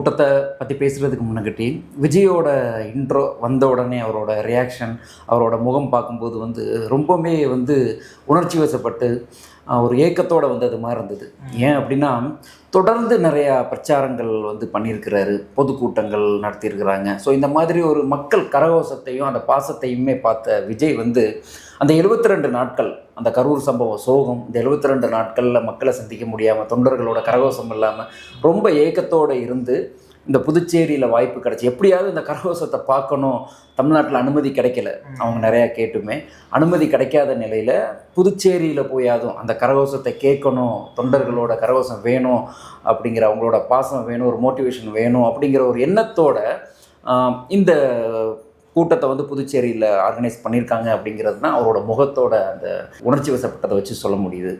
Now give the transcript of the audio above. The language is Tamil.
கூட்டத்தை பற்றி பேசுகிறதுக்கு முன்னகட்டி விஜயோட இன்ட்ரோ வந்த உடனே அவரோட ரியாக்ஷன் அவரோட முகம் பார்க்கும்போது வந்து ரொம்பவுமே வந்து உணர்ச்சி வசப்பட்டு ஒரு ஏக்கத்தோடு வந்தது மாதிரி இருந்தது ஏன் அப்படின்னா தொடர்ந்து நிறையா பிரச்சாரங்கள் வந்து பண்ணியிருக்கிறாரு. பொதுக்கூட்டங்கள் நடத்தியிருக்கிறாங்க. ஸோ இந்த மாதிரி ஒரு மக்கள் கரகோசத்தையும் அந்த பாசத்தையுமே பார்த்த விஜய் வந்து அந்த 72 ரெண்டு நாட்கள் அந்த கரூர் சம்பவ சோகம் இந்த 72 ரெண்டு நாட்களில் மக்களை சந்திக்க முடியாமல் தொண்டர்களோட கரகோஷம் இல்லாமல் ரொம்ப ஏக்கத்தோடு இருந்து இந்த புதுச்சேரியில் வாய்ப்பு கிடச்சி எப்படியாவது இந்த கரகோஷத்தை பார்க்கணும். தமிழ்நாட்டில் அனுமதி கிடைக்கல. அவங்க நிறையா கேட்டுமே. அனுமதி கிடைக்காத நிலையில் புதுச்சேரியில் போயாதும் அந்த கரகோஷத்தை கேட்கணும். தொண்டர்களோட கரகோஷம் வேணும். அப்படிங்கிற அவங்களோட பாசம் வேணும். ஒரு மோட்டிவேஷன் வேணும். அப்படிங்கிற ஒரு எண்ணத்தோட இந்த கூட்டத்தை வந்து புதுச்சேரியில் ஆர்கனைஸ் பண்ணியிருக்காங்க அப்படிங்கிறது தான் அவரோட முகத்தோட அந்த உணர்ச்சி வசப்பட்டதை வச்சு சொல்ல முடியுது.